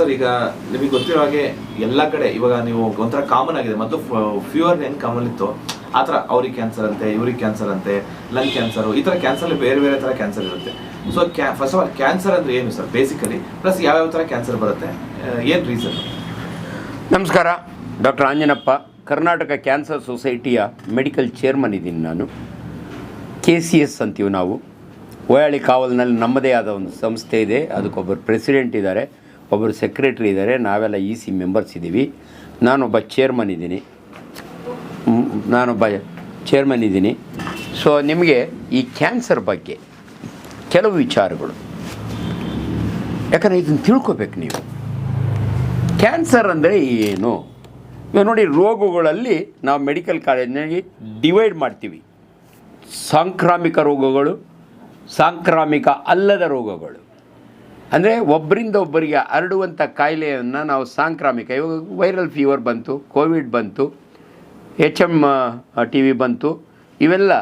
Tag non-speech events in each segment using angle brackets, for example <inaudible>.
Sir, ಈಗ ನಿಮಗೆ ಗೊತ್ತಿರೋ ಹಾಗೆ ಎಲ್ಲ ಕಡೆ ಇವಾಗ ನೀವು ಒಂಥರ ಕಾಮನ್ ಆಗಿದೆ. ಮತ್ತು ಫ್ಯೂವರ್ ಹೆಂಗ್ ಕಾಮನ್ ಇತ್ತು. ಆ ಥರ ಅವ್ರಿಗೆ ಕ್ಯಾನ್ಸರ್ ಅಂತೆ, ಇವ್ರಿಗೆ ಕ್ಯಾನ್ಸರ್ ಅಂತೆ ಲಂಗ್ ಕ್ಯಾನ್ಸರು ಈ ಥರ ಕ್ಯಾನ್ಸರ್ ಬೇರೆ ಬೇರೆ ಥರ ಕ್ಯಾನ್ಸರ್ ಇರುತ್ತೆ. So first of all cancer ಅಂದ್ರೆ ಏನು ಸರ್? ಬೇಸಿಕಲಿ ಪ್ಲಸ್ ಯಾವ್ಯಾವ ಥರ ಕ್ಯಾನ್ಸರ್ ಬರುತ್ತೆ? ಏನು ರೀಸನ್ ನಮಸ್ಕಾರ. ಡಾಕ್ಟರ್ ಆಂಜನಪ್ಪ, ಕರ್ನಾಟಕ ಕ್ಯಾನ್ಸರ್ ಸೊಸೈಟಿಯ ಮೆಡಿಕಲ್ ಚೇರ್ಮನ್ ಇದ್ದೀನಿ ನಾನು. ಕೆ ಸಿ ಎಸ್ ಅಂತೀವಿ ನಾವು. ಓಯಾಳಿ ಕಾವಲ್ನಲ್ಲಿ ನಮ್ಮದೇ ಆದ ಒಂದು ಸಂಸ್ಥೆ ಇದೆ. ಅದಕ್ಕೊಬ್ಬರು ಪ್ರೆಸಿಡೆಂಟ್ ಇದ್ದಾರೆ. ಒಬ್ಬರು ಸೆಕ್ರೆಟ್ರಿ ಇದ್ದಾರೆ ನಾವೆಲ್ಲ ಇ ಸಿ ಮೆಂಬರ್ಸ್ ಇದ್ದೀವಿ ನಾನೊಬ್ಬ ಚೇರ್ಮನ್ ಇದ್ದೀನಿ. ನಾನೊಬ್ಬ ಚೇರ್ಮನ್ ಇದ್ದೀನಿ. ಸೊ ನಿಮಗೆ ಈ ಕ್ಯಾನ್ಸರ್ ಬಗ್ಗೆ ಕೆಲವು ವಿಚಾರಗಳು. ಯಾಕಂದರೆ ಇದನ್ನು ತಿಳ್ಕೊಬೇಕು ನೀವು. ಕ್ಯಾನ್ಸರ್ ಅಂದರೆ ಏನು? ಇವಾಗ ನೋಡಿ, ರೋಗಗಳಲ್ಲಿ ನಾವು ಮೆಡಿಕಲ್ ಕಾಲೇಜಿನಲ್ಲಿ ಡಿವೈಡ್ ಮಾಡ್ತೀವಿ. ಸಾಂಕ್ರಾಮಿಕ ರೋಗಗಳು, ಸಾಂಕ್ರಾಮಿಕ ಅಲ್ಲದ ರೋಗಗಳು. ಅಂದರೆ ಒಬ್ಬರಿಂದ ಒಬ್ಬರಿಗೆ ಹರಡುವಂಥ ಕಾಯಿಲೆಯನ್ನು ನಾವು ಸಾಂಕ್ರಾಮಿಕ, ಇವಾಗ ವೈರಲ್ ಫೀವರ್ ಬಂತು, ಕೋವಿಡ್ ಬಂತು ಎಚ್ ಎಂ ಟಿ ವಿ ಬಂತು, ಇವೆಲ್ಲ,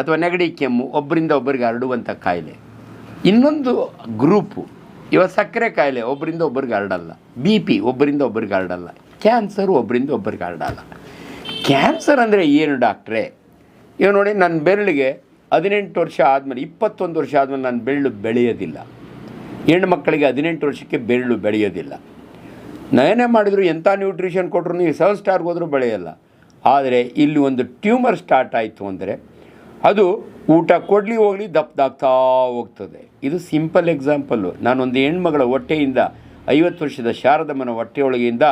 ಅಥವಾ ನೆಗಡಿ ಕೆಮ್ಮು, ಒಬ್ಬರಿಂದ ಒಬ್ಬರಿಗೆ ಹರಡುವಂಥ ಕಾಯಿಲೆ. ಇನ್ನೊಂದು ಗ್ರೂಪು, ಇವಾಗ ಸಕ್ಕರೆ ಕಾಯಿಲೆ, ಒಬ್ಬರಿಂದ ಒಬ್ಬರಿಗೆ ಹರಡಲ್ಲ. ಬಿ ಪಿ, ಒಬ್ಬರಿಂದ ಒಬ್ಬರಿಗೆ ಹರಡಲ್ಲ. ಕ್ಯಾನ್ಸರ್, ಒಬ್ಬರಿಂದ ಒಬ್ಬರಿಗೆ ಹರಡಲ್ಲ. ಕ್ಯಾನ್ಸರ್ ಅಂದರೆ ಏನು ಡಾಕ್ಟ್ರೇ? ಇವಾಗ ನೋಡಿ, ನನ್ನ ಬೆರಳಿಗೆ ಹದಿನೆಂಟು ವರ್ಷ ಆದಮೇಲೆ, ಇಪ್ಪತ್ತೊಂದು ವರ್ಷ ಆದಮೇಲೆ ನನ್ನ ಬೆರಳು ಬೆಳೆಯೋದಿಲ್ಲ. ಹೆಣ್ಣು ಮಕ್ಕಳಿಗೆ ಹದಿನೆಂಟು ವರ್ಷಕ್ಕೆ ಬೆರಳು ಬೆಳೆಯೋದಿಲ್ಲ. ನಯನೇ ಮಾಡಿದ್ರು ಎಂಥ ನ್ಯೂಟ್ರಿಷನ್ ಕೊಟ್ಟರು ನೀವು ಸೆವೆನ್ ಸ್ಟಾರ್ಗೆ ಹೋದರೂ ಬೆಳೆಯಲ್ಲ. ಆದರೆ ಇಲ್ಲಿ ಒಂದು ಟ್ಯೂಮರ್ ಸ್ಟಾರ್ಟ್ ಆಯಿತು ಅಂದರೆ ಅದು ಊಟ ಕೊಡಲಿ ಹೋಗಲಿ ದಪ್ಪದಾಗ್ತಾ ಹೋಗ್ತದೆ. ಇದು ಸಿಂಪಲ್ ಎಕ್ಸಾಂಪಲ್ಲು ನಾನೊಂದು ಹೆಣ್ಮಗಳ ಹೊಟ್ಟೆಯಿಂದ ಐವತ್ತು ವರ್ಷದ ಶಾರದಮ್ಮನ ಹೊಟ್ಟೆಯೊಳಗಿಂದ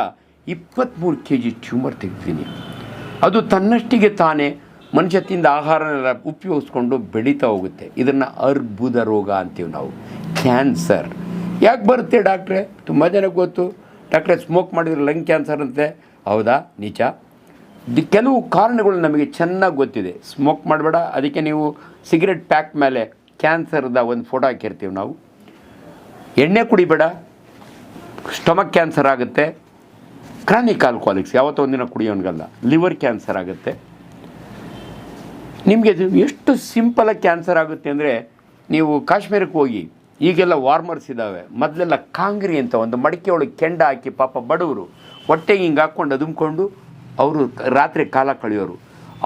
ಇಪ್ಪತ್ತ್ಮೂರು ಕೆ ಜಿ ಟ್ಯೂಮರ್ ತೆಗ್ತೀನಿ ಅದು ತನ್ನಷ್ಟಿಗೆ ತಾನೇ ಮನುಷ್ಯ ತಿಂದ ಆಹಾರನೆಲ್ಲ ಉಪಯೋಗಿಸ್ಕೊಂಡು ಬೆಳೀತಾ ಹೋಗುತ್ತೆ. ಇದನ್ನು ಅರ್ಬುದ ರೋಗ ಅಂತೀವಿ ನಾವು. ಕ್ಯಾನ್ಸರ್ ಯಾಕೆ ಬರುತ್ತೆ ಡಾಕ್ಟ್ರೆ? ತುಂಬ ಜನಕ್ಕೆ ಗೊತ್ತು. ಡಾಕ್ಟ್ರೆ ಸ್ಮೋಕ್ ಮಾಡಿದ್ರೆ ಲಂಗ್ ಕ್ಯಾನ್ಸರ್ ಅಂತೆ. ಹೌದಾ? ನಿಜ. ದಿ- ಕೆಲವು ಕಾರಣಗಳು ನಮಗೆ ಚೆನ್ನಾಗಿ ಗೊತ್ತಿದೆ. ಸ್ಮೋಕ್ ಮಾಡಬೇಡ. ಅದಕ್ಕೆ ನೀವು ಸಿಗರೆಟ್ ಪ್ಯಾಕ್ ಮೇಲೆ ಕ್ಯಾನ್ಸರ್ದ ಒಂದು ಫೋಟೋ ಹಾಕಿರ್ತೀವಿ ನಾವು. ಎಣ್ಣೆ ಕುಡಿಬೇಡ. ಸ್ಟಮಕ್ ಕ್ಯಾನ್ಸರ್ ಆಗುತ್ತೆ. ಕ್ರಾನಿಕ್ ಆಲ್ಕೋಹಾಲಿಕ್ಸ್ ಯಾವತ್ತೋ ಒಂದಿನ ಕುಡಿಯೋನ್ಗಲ್ಲ. ಲಿವರ್ ಕ್ಯಾನ್ಸರ್ ಆಗುತ್ತೆ. ನಿಮಗೆ ಎಷ್ಟು ಸಿಂಪಲಾಗಿ ಕ್ಯಾನ್ಸರ್ ಆಗುತ್ತೆ ಅಂದರೆ, ನೀವು ಕಾಶ್ಮೀರಕ್ಕೆ ಹೋಗಿ ಈಗೆಲ್ಲ ವಾರ್ಮರ್ಸ್ ಇದ್ದಾವೆ ಮೊದಲೆಲ್ಲ ಕಾಂಗ್ರಿ ಅಂತ ಒಂದು ಮಡಿಕೆ ಒಳಗೆ ಕೆಂಡ ಹಾಕಿ ಪಾಪ ಬಡವರು ಹೊಟ್ಟೆಗೆ ಹಿಂಗೆ ಹಾಕ್ಕೊಂಡು ಅದುಮ್ಕೊಂಡು ಅವರು ರಾತ್ರಿ ಕಾಲ ಕಳೆಯೋರು.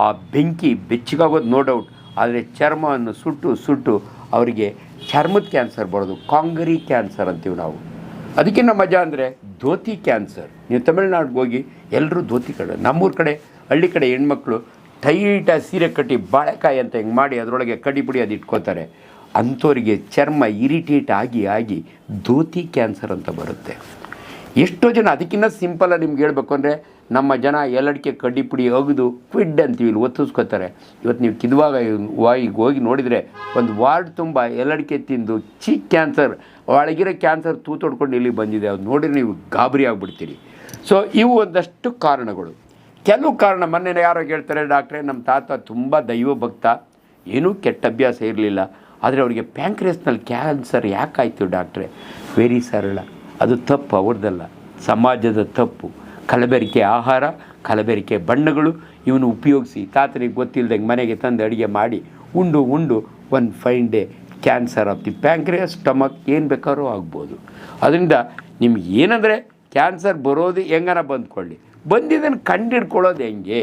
ಆ ಬೆಂಕಿ ಬೆಚ್ಚಗಾಗೋದು ನೋ ಡೌಟ್ ಆದರೆ ಚರ್ಮವನ್ನು ಸುಟ್ಟು ಸುಟ್ಟು ಅವರಿಗೆ ಚರ್ಮದ ಕ್ಯಾನ್ಸರ್ ಬರೋದು, ಕಾಂಗ್ರಿ ಕ್ಯಾನ್ಸರ್ ಅಂತೀವಿ ನಾವು. ಅದಕ್ಕಿಂತ ಮಜಾ ಅಂದರೆ ಧೋತಿ ಕ್ಯಾನ್ಸರ್ ನೀವು ತಮಿಳ್ನಾಡಿಗೆ ಹೋಗಿ ಎಲ್ಲರೂ ಧೋತಿ ಕಡೆ, ನಮ್ಮೂರ ಕಡೆ, ಹಳ್ಳಿ ಕಡೆ ಹೆಣ್ಮಕ್ಳು ಟೈಟಾಗಿ ಸೀರೆ ಕಟ್ಟಿ ಬಾಳೆಕಾಯಿ ಅಂತ ಹಿಂಗೆ ಮಾಡಿ ಅದರೊಳಗೆ ಕಡಿ ಪುಡಿ ಅದು ಇಟ್ಕೋತಾರೆ. ಅಂಥವ್ರಿಗೆ ಚರ್ಮ ಇರಿಟೇಟ್ ಆಗಿ ಆಗಿ ಧೋತಿ ಕ್ಯಾನ್ಸರ್ ಅಂತ ಬರುತ್ತೆ. ಎಷ್ಟೋ ಜನ ಅದಕ್ಕಿಂತ ಸಿಂಪಲಾಗಿ ನಿಮ್ಗೆ ಹೇಳ್ಬೇಕು ಅಂದರೆ ನಮ್ಮ ಜನ ಎಲ್ಲಡಿಕೆ ಕಡ್ಡಿ ಪುಡಿ ಅಗಿದು ಕ್ವಿಡ್ ಅಂತೀವಿ ಇಲ್ಲಿ ಒತ್ತಿಸ್ಕೋತಾರೆ. ಇವತ್ತು ನೀವು ಕಿದುವಾಗ ವಾಯಿಗೆ ಹೋಗಿ ನೋಡಿದರೆ ಒಂದು ವಾರ್ಡ್ ತುಂಬ ಎಲ್ಲಡಿಕೆ ತಿಂದು ಚಿ ಕ್ಯಾನ್ಸರ್, ಒಳಗಿರೋ ಕ್ಯಾನ್ಸರ್ ತೂತೊಡ್ಕೊಂಡು ಇಲ್ಲಿ ಬಂದಿದೆ. ಅದು ನೋಡಿದ್ರೆ ನೀವು ಗಾಬರಿ ಆಗಿಬಿಡ್ತೀರಿ. ಸೊ ಇವು ಒಂದಷ್ಟು ಕಾರಣಗಳು. ಕೆಲವು ಕಾರಣ ಮೊನ್ನೆ ಯಾರೋ ಹೇಳ್ತಾರೆ, ಡಾಕ್ಟ್ರೆ, ನಮ್ಮ ತಾತ ತುಂಬ ದೈವ ಭಕ್ತ ಏನೂ ಕೆಟ್ಟ ಅಭ್ಯಾಸ ಇರಲಿಲ್ಲ. ಆದರೆ ಅವರಿಗೆ ಪ್ಯಾಂಕ್ರೇಸ್ನಲ್ಲಿ ಕ್ಯಾನ್ಸರ್ ಯಾಕಾಯಿತು ಡಾಕ್ಟ್ರೆ ವೆರಿ ಸರಳ. ಅದು ತಪ್ಪು, ಅವ್ರದ್ದಲ್ಲ. ಸಮಾಜದ ತಪ್ಪು. ಕಲಬೆರಿಕೆ ಆಹಾರ, ಕಲಬೆರಿಕೆ ಬಣ್ಣಗಳು ಇವನು ಉಪಯೋಗಿಸಿ. ತಾತನಿಗೆ ಗೊತ್ತಿಲ್ಲದಂಗೆ ಮನೆಗೆ ತಂದು ಅಡುಗೆ ಮಾಡಿ, ಉಂಡು ಉಂಡು one fine day cancer of the pancreas stomach ಏನು ಬೇಕಾದ್ರೂ ಆಗ್ಬೋದು. ಅದರಿಂದ ನಿಮ್ಗೆ ಏನಂದರೆ ಕ್ಯಾನ್ಸರ್ ಬರೋದು ಹೆಂಗನ ಬಂದ್ಕೊಳ್ಳಿ. ಬಂದಿದ್ದನ್ನು ಕಂಡಿಡ್ಕೊಳ್ಳೋದು ಹೆಂಗೆ?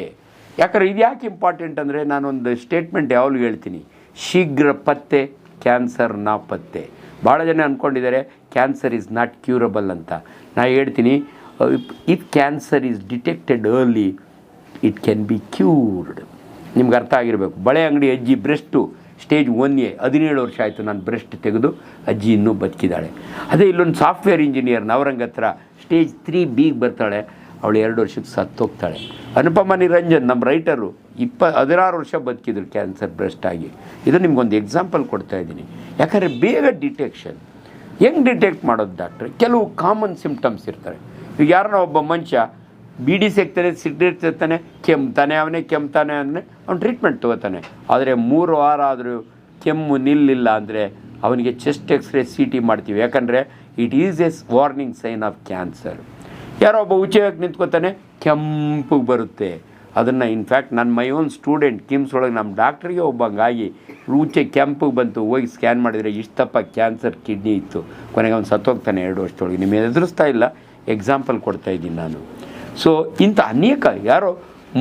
ಯಾಕಂದ್ರೆ ಇದು ಯಾಕೆ ಇಂಪಾರ್ಟೆಂಟ್ ಅಂದರೆ ನಾನೊಂದು ಸ್ಟೇಟ್ಮೆಂಟ್ ಯಾವಾಗಲೂ ಹೇಳ್ತೀನಿ. ಶೀಘ್ರ ಪತ್ತೆ, ಕ್ಯಾನ್ಸರ್ ನಾ ಪತ್ತೆ. ಭಾಳ ಜನ ಅಂದ್ಕೊಂಡಿದ್ದಾರೆ ಕ್ಯಾನ್ಸರ್ ಈಸ್ ನಾಟ್ ಕ್ಯೂರಬಲ್ ಅಂತ. ನಾ ಹೇಳ್ತೀನಿ if cancer is detected early, it can be cured. ನಿಮ್ಗೆ ಅರ್ಥ ಆಗಿರಬೇಕು. ಬಳೆ ಅಂಗಡಿ ಅಜ್ಜಿ ಬ್ರೆಸ್ಟು, ಸ್ಟೇಜ್ ಒನ್ ಎ ಹದಿನೇಳು ವರ್ಷ ಆಯಿತು ನಾನು ಬ್ರೆಸ್ಟ್ ತೆಗೆದು, ಅಜ್ಜಿ ಇನ್ನೂ ಬದುಕಿದ್ದಾಳೆ. ಅದೇ ಇಲ್ಲೊಂದು ಸಾಫ್ಟ್ವೇರ್ ಇಂಜಿನಿಯರ್ ನವರಂಗ್ ಹತ್ರ, ಸ್ಟೇಜ್ ತ್ರೀ ಬಿಗೆ ಬರ್ತಾಳೆ. ಅವಳು ಎರಡು ವರ್ಷಕ್ಕೆ ಸತ್ತೋಗ್ತಾಳೆ ಅನುಪಮ ನಿರಂಜನ್ ನಮ್ಮ ರೈಟರು ಇಪ್ಪ, ಹದಿನಾರು ವರ್ಷ ಬದುಕಿದ್ರು ಕ್ಯಾನ್ಸರ್ ಬ್ರೆಸ್ಟ್ ಆಗಿ. ಇದು ನಿಮ್ಗೊಂದು ಎಕ್ಸಾಂಪಲ್ ಕೊಡ್ತಾ ಇದ್ದೀನಿ. ಯಾಕಂದರೆ ಬೇಗ ಡಿಟೆಕ್ಷನ್ ಹೆಂಗೆ ಡಿಟೆಕ್ಟ್ ಮಾಡೋದು ಡಾಕ್ಟ್ರೆ ಕೆಲವು ಕಾಮನ್ ಸಿಮ್ಟಮ್ಸ್ ಇರ್ತಾರೆ. ಈಗ ಯಾರನ್ನ ಒಬ್ಬ ಮನುಷ್ಯ ಬೀಡಿ ಸಿಗ್ತಾನೆ ಸಿಗರೇಟ್ ಸೇರ್ತಾನೆ ಕೆಮ್ತಾನೆ, ಅವನೇ ಕೆಮ್ತಾನೆ ಅಂದರೆ ಅವ್ನು ಟ್ರೀಟ್ಮೆಂಟ್ ತೊಗೋತಾನೆ. ಆದರೆ ಮೂರು ವಾರ ಆದರೂ ಕೆಮ್ಮು ನಿಲ್ಲಿಲ್ಲ ಅಂದರೆ ಅವನಿಗೆ ಚೆಸ್ಟ್ ಎಕ್ಸ್ರೇ ಸಿ ಟಿ ಮಾಡ್ತೀವಿ. ಯಾಕಂದರೆ it is as warning sign of cancer ಯಾರೋ ಒಬ್ಬ ಉಚ್ಚೆಯಾಗಿ ನಿಂತ್ಕೋತಾನೆ ಕೆಂಪಗೆ ಬರುತ್ತೆ. ಅದನ್ನು ಇನ್ಫ್ಯಾಕ್ಟ್ ನನ್ನ ಮೈ ಓನ್ ಸ್ಟೂಡೆಂಟ್ ಕಿಮ್ಸ್ ಒಳಗೆ ನಮ್ಮ ಡಾಕ್ಟ್ರಿಗೆ ಒಬ್ಬಂಗಾಗಿ ರೂಚೆ ಕೆಂಪಿಗೆ ಬಂತು, ಹೋಗಿ ಸ್ಕ್ಯಾನ್ ಮಾಡಿದರೆ ಇಷ್ಟಪ್ಪ ಕ್ಯಾನ್ಸರ್ ಕಿಡ್ನಿ ಇತ್ತು. ಕೊನೆಗೆ ಅವ್ನು ಸತ್ತೋಗ್ತಾನೆ ಎರಡು ವರ್ಷದೊಳಗೆ. ನಿಮಗೆ ಎದುರಿಸ್ತಾ ಇಲ್ಲ? ಎಕ್ಸಾಂಪಲ್ ಕೊಡ್ತಾ ಇದ್ದೀನಿ ನಾನು. ಸೊ ಇಂಥ ಅನೇಕ ಯಾರೋ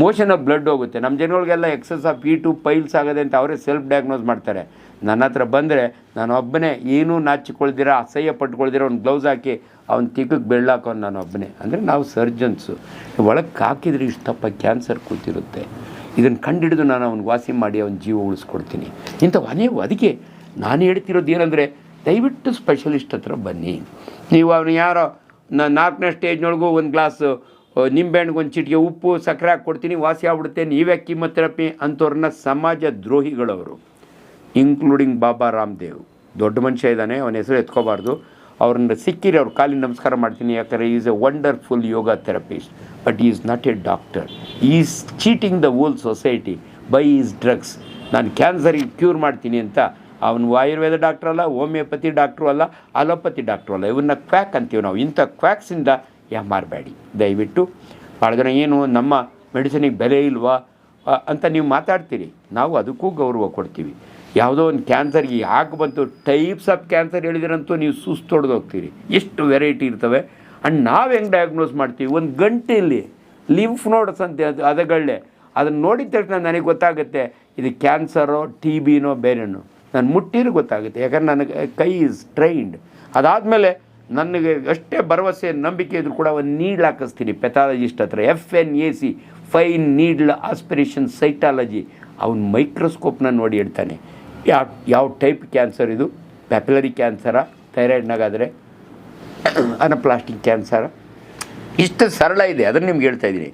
ಮೋಷನ್ ಆಫ್ ಬ್ಲಡ್ ಹೋಗುತ್ತೆ. ನಮ್ಮ ಜನಗಳಿಗೆಲ್ಲ excess of P to piles ಆಗೋದೆ ಅಂತ ಅವರೇ ಸೆಲ್ಫ್ ಡಯಾಗ್ನೋಸ್ ಮಾಡ್ತಾರೆ. ನನ್ನ ಹತ್ರ ಬಂದರೆ ನಾನು ಒಬ್ಬನೇ ಏನೂ ನಾಚಿಕೊಳ್ದಿರ, ಅಸಹ್ಯ ಪಟ್ಕೊಳ್ದಿರ, ಒಂದು ಗ್ಲೌಸ್ ಹಾಕಿ ಅವ್ನ ತಿಕ್ಕಕ್ಕೆ ಬೆಳ್ಳಾಕೋನು ನಾನು ಒಬ್ಬನೇ ಅಂದರೆ ನಾವು ಸರ್ಜನ್ಸು ಒಳಗೆ ಹಾಕಿದ್ರೆ ಇಷ್ಟಪ್ಪ ಕ್ಯಾನ್ಸರ್ ಕೂತಿರುತ್ತೆ. ಇದನ್ನು ಕಂಡಿಡಿದು ನಾನು ಅವ್ನಿಗೆ ವಾಸಿ ಮಾಡಿ ಅವ್ನ ಜೀವ ಉಳಿಸ್ಕೊಡ್ತೀನಿ. ಇಂಥವು ಅನೇವು ಅದಕ್ಕೆ ನಾನು ಹೇಳ್ತಿರೋದು ಏನಂದರೆ, ದಯವಿಟ್ಟು ಸ್ಪೆಷಲಿಸ್ಟ್ ಹತ್ರ ಬನ್ನಿ. ನೀವು ಅವನು ಯಾರೋ ನಾಲ್ಕನೇ ಸ್ಟೇಜ್ನೊಳಗೂ ಒಂದು ಗ್ಲಾಸು ನಿಂಬೆಹಣ್ಣಿಗೆ ಒಂದು ಚಿಟಿಗೆ ಉಪ್ಪು ಸಕ್ಕರೆ ಹಾಕಿ ಕೊಡ್ತೀನಿ, ವಾಸಿ ಆಗ್ಬಿಡುತ್ತೆ, ನೀವೇ ಕಿಮೊಥೆರಪಿ ಅಂಥವ್ರನ್ನ ಸಮಾಜ ದ್ರೋಹಿಗಳವರು. ಇನ್ಕ್ಲೂಡಿಂಗ್ ಬಾಬಾ ರಾಮ್ದೇವ್. ದೊಡ್ಡ ಮನುಷ್ಯ ಇದ್ದಾನೆ, ಅವನ ಹೆಸರು ಎತ್ಕೋಬಾರ್ದು. ಅವ್ರನ್ನ ಸಿಕ್ಕಿರಿ, ಅವ್ರ ಕಾಲಿ ನಮಸ್ಕಾರ ಮಾಡ್ತೀನಿ. ಯಾಕಂದರೆ is a wonderful yoga therapist but is not a doctor is cheating the whole society by his drugs ನಾನು ಕ್ಯಾನ್ಸರಿಗೆ ಕ್ಯೂರ್ ಮಾಡ್ತೀನಿ ಅಂತ, ಅವನು ಆಯುರ್ವೇದ ಡಾಕ್ಟ್ರ್ ಅಲ್ಲ ಹೋಮಿಯೋಪತಿ ಡಾಕ್ಟ್ರು ಅಲ್ಲ ಅಲೋಪತಿ ಡಾಕ್ಟ್ರು ಅಲ್ಲ, ಇವನ್ನ ಕ್ವ್ಯಾಕ್ ಅಂತೀವಿ ನಾವು. ಇಂಥ ಕ್ವ್ಯಾಕ್ಸಿಂದ ಯಾಮಾರಬೇಡಿ ದಯವಿಟ್ಟು ಭಾಳ ಜನ, ಏನು ನಮ್ಮ ಮೆಡಿಸಿನಿಗೆ ಬೆಲೆ ಇಲ್ವಾ? ಅಂತ ನೀವು ಮಾತಾಡ್ತೀರಿ. ನಾವು ಅದಕ್ಕೂ ಗೌರವ ಕೊಡ್ತೀವಿ. ಯಾವುದೋ ಒಂದು ಕ್ಯಾನ್ಸರ್ಗೆ ಯಾಕೆ ಬಂತು ಟೈಪ್ಸ್ ಆಫ್ ಕ್ಯಾನ್ಸರ್ ಹೇಳಿದ್ರಂತೂ ನೀವು ಸುಸ್ತು ಹೋಗ್ತೀರಿ. ಎಷ್ಟು ವೆರೈಟಿ ಇರ್ತವೆ. ಆ್ಯಂಡ್ ನಾವು ಹೆಂಗೆ ಡಯಾಗ್ನೋಸ್ ಮಾಡ್ತೀವಿ? ಒಂದು ಗಂಟೆಯಲ್ಲಿ ಲಿಂಫ್ ನೋಡ್ಸ್ ಅಂತ ಅದು ಅದಗಳೇ ಅದನ್ನು ನೋಡಿದ ತಕ್ಷಣ ನನಗೆ ಗೊತ್ತಾಗುತ್ತೆ, ಇದು ಕ್ಯಾನ್ಸರೋ ಟಿ ಬಿನೋ ಬೇರೆನೋ. ನಾನು ಮುಟ್ಟಿರು ಗೊತ್ತಾಗುತ್ತೆ. ಯಾಕಂದ್ರೆ ನನಗೆ, ಕೈ ಇಸ್ ಟ್ರೈನ್ಡ್ ಅದಾದಮೇಲೆ ನನಗೆ ಅಷ್ಟೇ ಭರವಸೆ, ನಂಬಿಕೆ ಇದ್ರೂ ಕೂಡ ಒಂದು ನೀಡ್ಲ್ ಹಾಕಿಸ್ತೀನಿ. ಪೆಥಾಲಜಿಸ್ಟ್ ಹತ್ರ F N A C fine needle aspiration cytology ಅವನು ಮೈಕ್ರೋಸ್ಕೋಪ್ನ ನೋಡಿ ಇಡ್ತಾನೆ ಯಾವ ಯಾವ ಟೈಪ್ ಕ್ಯಾನ್ಸರ್ ಇದು? ಪ್ಯಾಪಿಲರಿ ಕ್ಯಾನ್ಸರ ಥೈರಾಯ್ಡ್ನಾಗಾದರೆ ಅನಪ್ಲಾಸ್ಟಿಕ್ ಕ್ಯಾನ್ಸರ ಇಷ್ಟು ಸರಳ ಇದೆ, ಅದನ್ನು ನಿಮ್ಗೆ ಹೇಳ್ತಾ ಇದ್ದೀನಿ.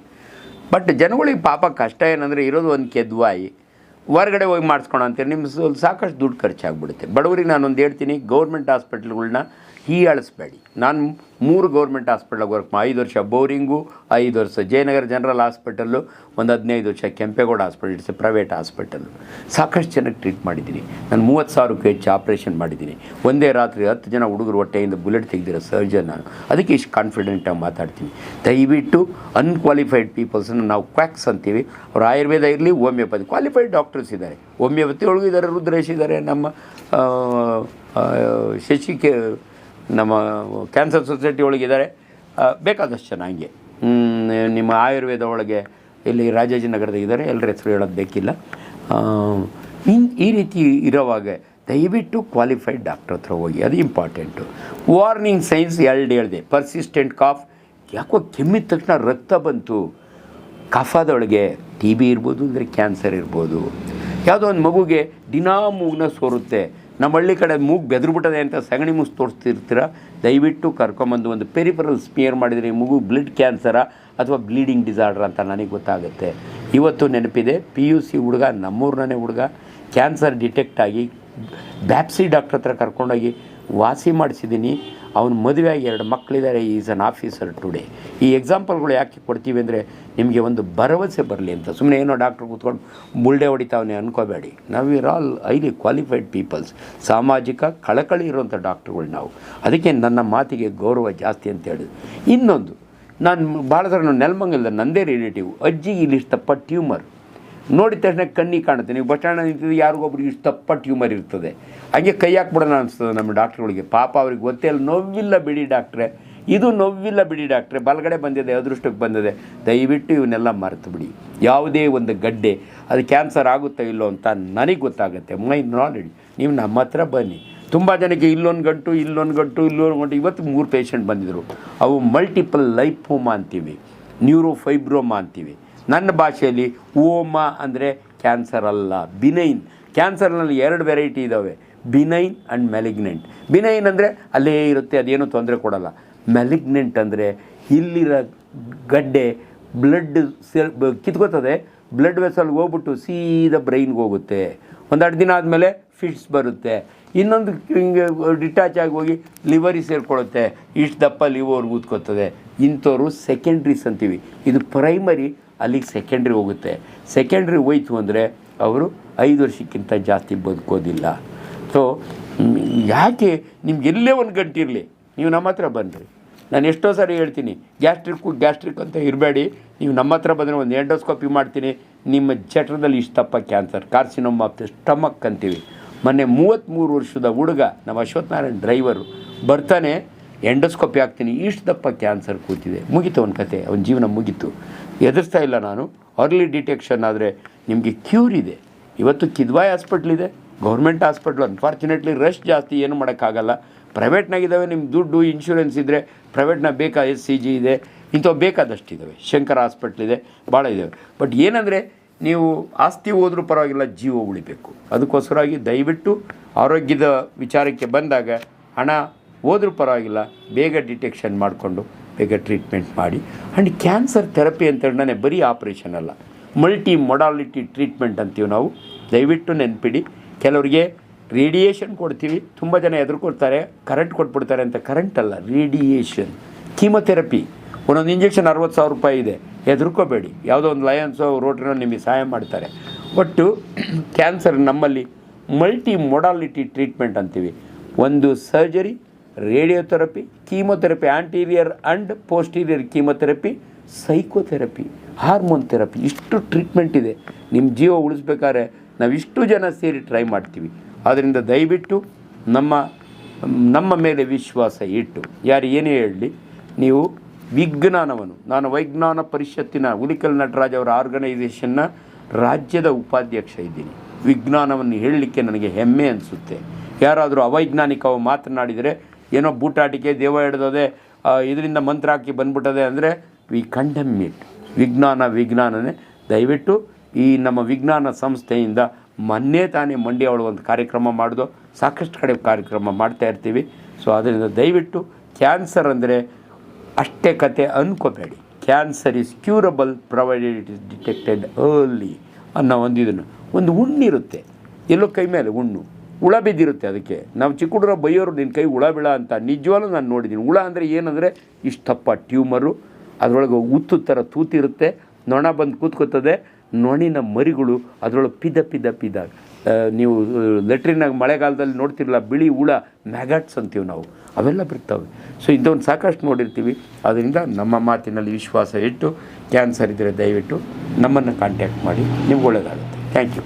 ಬಟ್ ಜನಗಳಿಗೆ ಪಾಪ ಕಷ್ಟ ಏನಂದರೆ ಇರೋದು ಒಂದು ಕೆದ್ವಾಯಿ, ಹೊರಗಡೆ ಹೋಗಿ ಮಾಡಿಸ್ಕೊಳ ಅಂತೀರಿ ನಿಮ್ಮ ಸಾಕಷ್ಟು ದುಡ್ಡು ಖರ್ಚಾಗ್ಬಿಡುತ್ತೆ. ಬಡವರಿಗೆ ನಾನೊಂದು ಹೇಳ್ತೀನಿ ಗೌರ್ಮೆಂಟ್ ಹೀ ಹೀಯಾಳಿಸ್ಬೇಡಿ. ನಾನು ಮೂರು ಗೌರ್ಮೆಂಟ್ ಹಾಸ್ಪಿಟ್ಲಿಗೆ ವರ್ಕ್ ಐದು ವರ್ಷ ಬೋರಿಂಗು ಐದು ವರ್ಷ ಜಯನಗರ ಜನರಲ್ ಹಾಸ್ಪಿಟಲ್ಲು ಒಂದು ಹದಿನೈದು ವರ್ಷ Kempegowda hospital it's private hospital ಸಾಕಷ್ಟು ಜನಕ್ಕೆ ಟ್ರೀಟ್ ಮಾಡಿದ್ದೀನಿ. ನಾನು ಮೂವತ್ತು ಸಾವಿರಕ್ಕೂ ಹೆಚ್ಚು ಆಪ್ರೇಷನ್ ಮಾಡಿದ್ದೀನಿ. ಒಂದೇ ರಾತ್ರಿ ಹತ್ತು ಜನ ಹುಡುಗರು ಹೊಟ್ಟೆಯಿಂದ ಬುಲೆಟ್ ತೆಗೆದಿರೋ ಸರ್ಜನ್ ನಾನು. ಅದಕ್ಕೆ ಇಷ್ಟು ಕಾನ್ಫಿಡೆಂಟಾಗಿ ಮಾತಾಡ್ತೀನಿ. ದಯವಿಟ್ಟು ಅನ್ಕ್ವಾಲಿಫೈಡ್ ಪೀಪಲ್ಸನ್ನು ನಾವು ಕ್ವಾಕ್ಸ್ ಅಂತೀವಿ. ಅವ್ರು ಆಯುರ್ವೇದ ಇರಲಿ ಹೋಮಿಯೋಪತಿ. ಕ್ವಾಲಿಫೈಡ್ ಡಾಕ್ಟರ್ಸ್ ಇದ್ದಾರೆ ಹೋಮಿಯೋಪತಿ ಒಳಗೂ ಇದ್ದಾರೆ ರುದ್ರೇಶ್ ಇದ್ದಾರೆ ನಮ್ಮ ಆ, ಆ, ಶಶಿ ಕೆ ನಮ್ಮ ಕ್ಯಾನ್ಸರ್ ಸೊಸೈಟಿ ಒಳಗಿದ್ದಾರೆ. ಬೇಕಾದಷ್ಟು ಜನ ಹಂಗೆ. ನಿಮ್ಮ ಆಯುರ್ವೇದ ಒಳಗೆ ಇಲ್ಲಿ ರಾಜಾಜಿನಗರದ ಇದ್ದಾರೆ ಎಲ್ಲರ ಹೆಸರು ಹೇಳೋದು ಬೇಕಿಲ್ಲ. ಇನ್- ಈ ರೀತಿ ಇರೋವಾಗ ದಯವಿಟ್ಟು ಕ್ವಾಲಿಫೈಡ್ ಡಾಕ್ಟ್ರ್ ಹತ್ರ ಹೋಗಿ, ಅದು ಇಂಪಾರ್ಟೆಂಟು ವಾರ್ನಿಂಗ್ ಸೈನ್ಸ್ ಎರಡು ಹೇಳಿದೆ ಪರ್ಸಿಸ್ಟೆಂಟ್ ಕಾಫ್ ಯಾಕೋ ಕೆಮ್ಮಿದ ತಕ್ಷಣ ರಕ್ತ ಬಂತು. ಕಫದೊಳಗೆ ಟಿ ಬಿ ಇರ್ಬೋದು, ಅಂದರೆ ಕ್ಯಾನ್ಸರ್ ಇರ್ಬೋದು. ಯಾವುದೋ ಒಂದು ಮಗುಗೆ ದಿನಾ ಮೂಗ್ನ ಸೋರುತ್ತೆ. ನಮ್ಮ ಹಳ್ಳಿ ಕಡೆ ಮೂಗು ಬೆದರ್ಬಿಟ್ಟದೆ ಅಂತ ಸಗಣಿ ಮುಸ್ ತೋರಿಸ್ತಿರ್ತೀರ? ದಯವಿಟ್ಟು ಕರ್ಕೊಂಬಂದು ಒಂದು ಪೆರಿಫರಲ್ ಸ್ಮಿಯರ್ ಮಾಡಿದರೆ ಮೂಗು ಬ್ಲಡ್ ಕ್ಯಾನ್ಸರ ಅಥವಾ ಬ್ಲೀಡಿಂಗ್ ಡಿಸಾರ್ಡರ್ ಅಂತ ನನಗೆ ಗೊತ್ತಾಗುತ್ತೆ. ಇವತ್ತು ನೆನಪಿದೆ ಪಿ ಯು ಸಿ ಹುಡುಗ ನಮ್ಮೂರ್ನೇ ಹುಡುಗ ಕ್ಯಾನ್ಸರ್ ಡಿಟೆಕ್ಟ್ ಆಗಿ ಬ್ಯಾಪ್ಸಿ ಡಾಕ್ಟ್ರ್ ಹತ್ರ ಕರ್ಕೊಂಡೋಗಿ ವಾಸಿ ಮಾಡಿಸಿದ್ದೀನಿ ಅವನ ಮದುವೆಯಾಗಿ ಎರಡು ಮಕ್ಕಳಿದ್ದಾರೆ ಈಸ್ ಅನ್ ಆಫೀಸರ್ ಟುಡೇ ಈ ಎಕ್ಸಾಂಪಲ್ಗಳು ಯಾಕೆ ಕೊಡ್ತೀವಿ ಅಂದರೆ ನಿಮಗೆ ಒಂದು ಭರವಸೆ ಬರಲಿ ಅಂತ. ಸುಮ್ಮನೆ ಏನೋ ಡಾಕ್ಟ್ರ್ ಕೂತ್ಕೊಂಡು ಮುಳ್ಳೆ ಹೊಡಿತಾವನೆ ಅನ್ಕೋಬೇಡಿ. ನಾವು ಇರ್ ಆಲ್ ಹೈಲಿ ಕ್ವಾಲಿಫೈಡ್ ಪೀಪಲ್ಸ್ ಸಾಮಾಜಿಕ ಕಳಕಳಿ ಇರುವಂಥ ಡಾಕ್ಟ್ರುಗಳು ನಾವು. ಅದಕ್ಕೆ ನನ್ನ ಮಾತಿಗೆ ಗೌರವ ಜಾಸ್ತಿ ಅಂತ ಹೇಳಿದ್ರು. ಇನ್ನೊಂದು, ನಾನು ಭಾಳ ಸಲ ನೆಲಮಂಗಲದ ನಂದೇ ರಿಲೇಟಿವ್ ಅಜ್ಜಿಗೆ ಇಲ್ಲಿ ಇಷ್ಟಪ್ಪ ಟ್ಯೂಮರ್ ನೋಡಿದ ತಕ್ಷಣ ಕಣ್ಣಿಗೆ ಕಾಣುತ್ತೆ. ನೀವು ಬಸ್ ಸ್ಟ್ಯಾಂಡ್ ನಿಂತಿದ್ದು ಯಾರಿಗೊಬ್ರಿಗೆ ಇಷ್ಟು ತಪ್ಪ ಟ್ಯೂಮರ್ ಇರ್ತದೆ. ಹಾಗೆ ಕೈ ಹಾಕ್ಬಿಡೋಣ ಅನಿಸ್ತದೆ ನಮ್ಮ ಡಾಕ್ಟ್ರುಗಳಿಗೆ. ಪಾಪ ಅವ್ರಿಗೆ ಗೊತ್ತೇ ಇಲ್ಲ ನೋವಿಲ್ಲ ಬಿಡಿ ಡಾಕ್ಟ್ರೆ. ಇದು ನೋವಿಲ್ಲ ಬಿಡಿ ಡಾಕ್ಟ್ರೆ. ಬಲಗಡೆ ಬಂದಿದೆ, ಅದೃಷ್ಟಕ್ಕೆ ಬಂದಿದೆ. ದಯವಿಟ್ಟು ಇವನ್ನೆಲ್ಲ ಮರೆತು ಬಿಡಿ. ಯಾವುದೇ ಒಂದು ಗಡ್ಡೆ, ಅದು ಕ್ಯಾನ್ಸರ್ ಆಗುತ್ತೋ ಇಲ್ಲೋ ಅಂತ ನನಗೆ ಗೊತ್ತಾಗುತ್ತೆ. ಮೈ ನಾಲೆಡ್ಜ್ ನೀವು ನಮ್ಮ ಹತ್ರ ಬನ್ನಿ. ತುಂಬ ಜನಕ್ಕೆ ಇಲ್ಲೊಂದು ಗಂಟು ಇಲ್ಲೊಂದು ಗಂಟು ಇಲ್ಲೊಂದು ಗಂಟು. ಇವತ್ತು ಮೂರು ಪೇಷಂಟ್ ಬಂದಿದ್ದರು ಅವು ಮಲ್ಟಿಪಲ್ ಲೈಫೋಮಾ ಅಂತೀವಿ ನ್ಯೂರೋಫೈಬ್ರೋಮಾ ಅಂತೀವಿ. ನನ್ನ ಭಾಷೆಯಲ್ಲಿ ಓಮ ಅಂದರೆ ಕ್ಯಾನ್ಸರ್ ಅಲ್ಲ ಬಿನೈನ್ ಕ್ಯಾನ್ಸರ್ನಲ್ಲಿ ಎರಡು ವೆರೈಟಿ ಇದ್ದಾವೆ ಬಿನೈನ್ ಆ್ಯಂಡ್ ಮೆಲಿಗ್ನೆಂಟ್ ಬಿನೈನ್ ಅಂದರೆ ಅಲ್ಲೇ ಇರುತ್ತೆ, ಅದೇನು ತೊಂದರೆ ಕೊಡಲ್ಲ. ಮೆಲಿಗ್ನೆಂಟ್ ಅಂದರೆ ಇಲ್ಲಿರೋ ಗಡ್ಡೆ ಬ್ಲಡ್ ಸೆಲ್ ಕಿತ್ಕೋತದೆ ಬ್ಲಡ್ ವೆಸಲ್ಗೆ ಹೋಗ್ಬಿಟ್ಟು ಸೀದಾ ಬ್ರೈನ್ಗೆ ಹೋಗುತ್ತೆ. ಒಂದೆರಡು ದಿನ ಆದಮೇಲೆ ಫಿಟ್ಸ್ ಬರುತ್ತೆ. ಇನ್ನೊಂದು ಹಿಂಗೆ ಡಿಟ್ಯಾಚ್ ಆಗಿ ಹೋಗಿ ಲಿವರಿ ಸೇರಿಕೊಳ್ಳುತ್ತೆ. ಇಷ್ಟು ದಪ್ಪ ಲಿವರ್ ಊದ್ಕೋತದೆ. ಇಂಥವ್ರು ಸೆಕೆಂಡ್ರೀಸ್ ಅಂತೀವಿ. ಇದು ಪ್ರೈಮರಿ ಅಲ್ಲಿಗೆ ಸೆಕೆಂಡ್ರಿ ಹೋಗುತ್ತೆ. ಸೆಕೆಂಡ್ರಿ ಹೋಯ್ತು ಅಂದರೆ ಅವರು ಐದು ವರ್ಷಕ್ಕಿಂತ ಜಾಸ್ತಿ ಬದುಕೋದಿಲ್ಲ. ಸೊ ಯಾಕೆ ನಿಮ್ಗೆ ಎಲ್ಲೇ ಒಂದು ಗಂಟೆ ಇರಲಿ? ನೀವು ನಮ್ಮ ಹತ್ರ ಬನ್ನಿರಿ ನಾನು ಎಷ್ಟೋ ಸಾರಿ ಹೇಳ್ತೀನಿ, ಗ್ಯಾಸ್ಟ್ರಿಕ್ಕು ಗ್ಯಾಸ್ಟ್ರಿಕ್ ಅಂತ ಇರಬೇಡಿ. ನೀವು ನಮ್ಮ ಹತ್ರ ಬಂದರೆ ಒಂದು ಎಂಡೋಸ್ಕೋಪಿ ಮಾಡ್ತೀನಿ. ನಿಮ್ಮ ಜಠರದಲ್ಲಿ ಇಷ್ಟಪ್ಪ ಕ್ಯಾನ್ಸರ್, ಕಾರ್ಸಿನೋಮ್ ಆಫ್ ಸ್ಟಮಕ್ ಅಂತೀವಿ. ಮೊನ್ನೆ ಮೂವತ್ತ್ಮೂರು ವರ್ಷದ ಹುಡುಗ, ನಮ್ಮ ಅಶ್ವಥ್ ನಾರಾಯಣ್ ಡ್ರೈವರು ಬರ್ತಾನೆ, ಎಂಡೋಸ್ಕೋಪಿ ಹಾಕ್ತೀನಿ, ಇಷ್ಟು ದಪ್ಪ ಕ್ಯಾನ್ಸರ್ ಕೂತಿದೆ. ಮುಗಿತು ಅವನ ಕತೆ, ಅವನ ಜೀವನ ಮುಗೀತು. ಎದುರಿಸ್ತಾ ಇಲ್ಲ ನಾನು. ಅರ್ಲಿ ಡಿಟೆಕ್ಷನ್ ಆದರೆ ನಿಮಗೆ ಕ್ಯೂರ್ ಇದೆ. ಇವತ್ತು ಕಿದ್ವಾಯ್ ಹಾಸ್ಪಿಟ್ಲ್ ಇದೆ. ಗೌರ್ಮೆಂಟ್ ಹಾಸ್ಪಿಟ್ಲ್ ಅನ್ಫಾರ್ಚುನೇಟ್ಲಿ ರಶ್ ಜಾಸ್ತಿ, ಏನು ಮಾಡೋಕ್ಕಾಗಲ್ಲ. ಪ್ರೈವೇಟ್ನಾಗಿದ್ದಾವೆ ನಿಮ್ಮ ದುಡ್ಡು ಇನ್ಶೂರೆನ್ಸ್ ಇದ್ದರೆ ಪ್ರೈವೇಟ್ನಾಗ ಬೇಕಾ ಎಸ್ ಸಿ ಜಿ ಇದೆ. ಇಂಥವು ಬೇಕಾದಷ್ಟಿದ್ದಾವೆ ಶಂಕರ ಹಾಸ್ಪಿಟ್ಲ್ ಇದೆ, ಭಾಳ ಇದ್ದಾವೆ ಬಟ್ ಏನಂದರೆ, ನೀವು ಆಸ್ತಿ ಹೋದರೂ ಪರವಾಗಿಲ್ಲ, ಜೀವ ಉಳಿಬೇಕು. ಅದಕ್ಕೋಸ್ಕರವಾಗಿ ದಯವಿಟ್ಟು ಆರೋಗ್ಯದ ವಿಚಾರಕ್ಕೆ ಬಂದಾಗ, ಹಣ ಹೋದರೂ ಪರವಾಗಿಲ್ಲ, ಬೇಗ ಡಿಟೆಕ್ಷನ್ ಮಾಡಿಕೊಂಡು ಬೇಗ ಟ್ರೀಟ್ಮೆಂಟ್ ಮಾಡಿ. ಆ್ಯಂಡ್ ಕ್ಯಾನ್ಸರ್ ಥೆರಪಿ ಅಂತ ಹೇಳಿದ್ರೆ ಬರೀ ಆಪ್ರೇಷನ್ ಅಲ್ಲ. ಮಲ್ಟಿ ಮೊಡಾಲಿಟಿ ಟ್ರೀಟ್ಮೆಂಟ್ ಅಂತೀವಿ ನಾವು. ದಯವಿಟ್ಟು ನೆನ್ಪಿಡಿ. ಕೆಲವರಿಗೆ ರೇಡಿಯೇಷನ್ ಕೊಡ್ತೀವಿ. ತುಂಬ ಜನ ಎದುರ್ಕೊಳ್ತಾರೆ ಕರೆಂಟ್ ಕೊಟ್ಬಿಡ್ತಾರೆ ಅಂತ. ಕರೆಂಟ್ ಅಲ್ಲ ರೇಡಿಯೇಷನ್ ಕೀಮೊಥೆರಪಿ ಒಂದೊಂದು ಇಂಜೆಕ್ಷನ್ ಅರವತ್ತು ಸಾವಿರ ರೂಪಾಯಿ ಇದೆ. ಹೆದರ್ಕೋಬೇಡಿ. ಯಾವುದೋ ಒಂದು ಲಯನ್ಸೋ ರೋಟ್ರಿನೋ ನಿಮಗೆ ಸಹಾಯ ಮಾಡ್ತಾರೆ. ಒಟ್ಟು <clears throat> ಕ್ಯಾನ್ಸರ್ ನಮ್ಮಲ್ಲಿ ಮಲ್ಟಿ ಮೊಡಾಲಿಟಿ ಟ್ರೀಟ್ಮೆಂಟ್ ಅಂತೀವಿ. ಒಂದು surgery radiotherapy chemotherapy anterior and posterior chemotherapy psychotherapy hormone therapy ಇಷ್ಟು ಟ್ರೀಟ್ಮೆಂಟ್ ಇದೆ. ನಿಮ್ಮ ಜೀವ ಉಳಿಸ್ಬೇಕಾದ್ರೆ ನಾವು ಇಷ್ಟು ಜನ ಸೇರಿ ಟ್ರೈ ಮಾಡ್ತೀವಿ. ಆದ್ದರಿಂದ ದಯವಿಟ್ಟು ನಮ್ಮ ನಮ್ಮ ಮೇಲೆ ವಿಶ್ವಾಸ ಇಟ್ಟು. ಯಾರು ಏನೇ ಹೇಳಲಿ, ನೀವು ವಿಜ್ಞಾನವನ್ನು ನಾನು ವೈಜ್ಞಾನ ಪರಿಷತ್ತಿನ ಉಳಿಕಲ್ ನಟರಾಜ್ ಅವರ ಆರ್ಗನೈಸೇಷನ್ನ ರಾಜ್ಯದ ಉಪಾಧ್ಯಕ್ಷ ಇದ್ದೀನಿ. ವಿಜ್ಞಾನವನ್ನು ಹೇಳಲಿಕ್ಕೆ ನನಗೆ ಹೆಮ್ಮೆ ಅನಿಸುತ್ತೆ. ಯಾರಾದರೂ ಅವೈಜ್ಞಾನಿಕವಾಗಿ ಮಾತನಾಡಿದರೆ ಏನೋ ಬೂಟಾಟಿಕೆ, ದೇವ ಹಿಡ್ದದೆ ಇದರಿಂದ ಮಂತ್ರ ಹಾಕಿ ಬಂದ್ಬಿಟ್ಟದೆ ಅಂದರೆ ವಿ ಕಂಡಮ್ ಇಟ್ ವಿಜ್ಞಾನ ವಿಜ್ಞಾನನೇ. ದಯವಿಟ್ಟು ಈ ನಮ್ಮ ವಿಜ್ಞಾನ ಸಂಸ್ಥೆಯಿಂದ ಮೊನ್ನೆ ತಾನೇ ಮಂಡ್ಯ ಅವಳು ಒಂದು ಕಾರ್ಯಕ್ರಮ ಮಾಡಿದೋ. ಸಾಕಷ್ಟು ಕಡೆ ಕಾರ್ಯಕ್ರಮ ಮಾಡ್ತಾ ಇರ್ತೀವಿ. ಸೊ ಅದರಿಂದ ದಯವಿಟ್ಟು ಕ್ಯಾನ್ಸರ್ ಅಂದರೆ ಅಷ್ಟೇ ಕತೆ ಅನ್ಕೋಬೇಡಿ. Cancer is curable provided it is detected early ಅನ್ನೋ ಒಂದು ಇದನ್ನು ಒಂದು ಹುಣ್ಣಿರುತ್ತೆ. ಎಲ್ಲೋ ಕೈ ಮೇಲೆ ಹುಣ್ಣು. ಹುಳ ಬಿದ್ದಿರುತ್ತೆ ಅದಕ್ಕೆ. ನಾವು ಚಿಕ್ಕ ಹುಡುಗರ ಬೈಯೋರು ನಿನ್ನ ಕೈ ಹುಳ ಬಿಳ ಅಂತ ನಿಜವಾಗ್ಲೂ ನಾನು ನೋಡಿದ್ದೀನಿ ಹುಳ ಅಂದರೆ ಏನಂದರೆ ಇಷ್ಟಪ್ಪ ಟ್ಯೂಮರು, ಅದರೊಳಗೆ ಉತ್ತು ಥರ ತೂತಿರುತ್ತೆ, ನೊಣ ಬಂದು ಕೂತ್ಕೋತದೆ, ನೊಣಿನ ಮರಿಗಳು ಅದರೊಳಗೆ ಪಿದ ಪಿದ ಪಿದ. ನೀವು ಲೆಟ್ರಿನಾಗ ಮಳೆಗಾಲದಲ್ಲಿ ನೋಡ್ತಿರಲ್ಲ ಬಿಳಿ ಹುಳ, ಮ್ಯಾಗಾಟ್ಸ್ ಅಂತೀವಿ ನಾವು. ಅವೆಲ್ಲ ಬರ್ತವೆ ಸೊ ಇಂಥವ್ನು ಸಾಕಷ್ಟು ನೋಡಿರ್ತೀವಿ. ಅದರಿಂದ ನಮ್ಮ ಮಾತಿನಲ್ಲಿ ವಿಶ್ವಾಸ ಇಟ್ಟು, ಕ್ಯಾನ್ಸರ್ ಇದ್ದರೆ ದಯವಿಟ್ಟು ನಮ್ಮನ್ನು ಕಾಂಟ್ಯಾಕ್ಟ್ ಮಾಡಿ, ನಿಮ್ಗೆ ಒಳ್ಳೆಯದಾಗುತ್ತೆ ಥ್ಯಾಂಕ್ ಯು.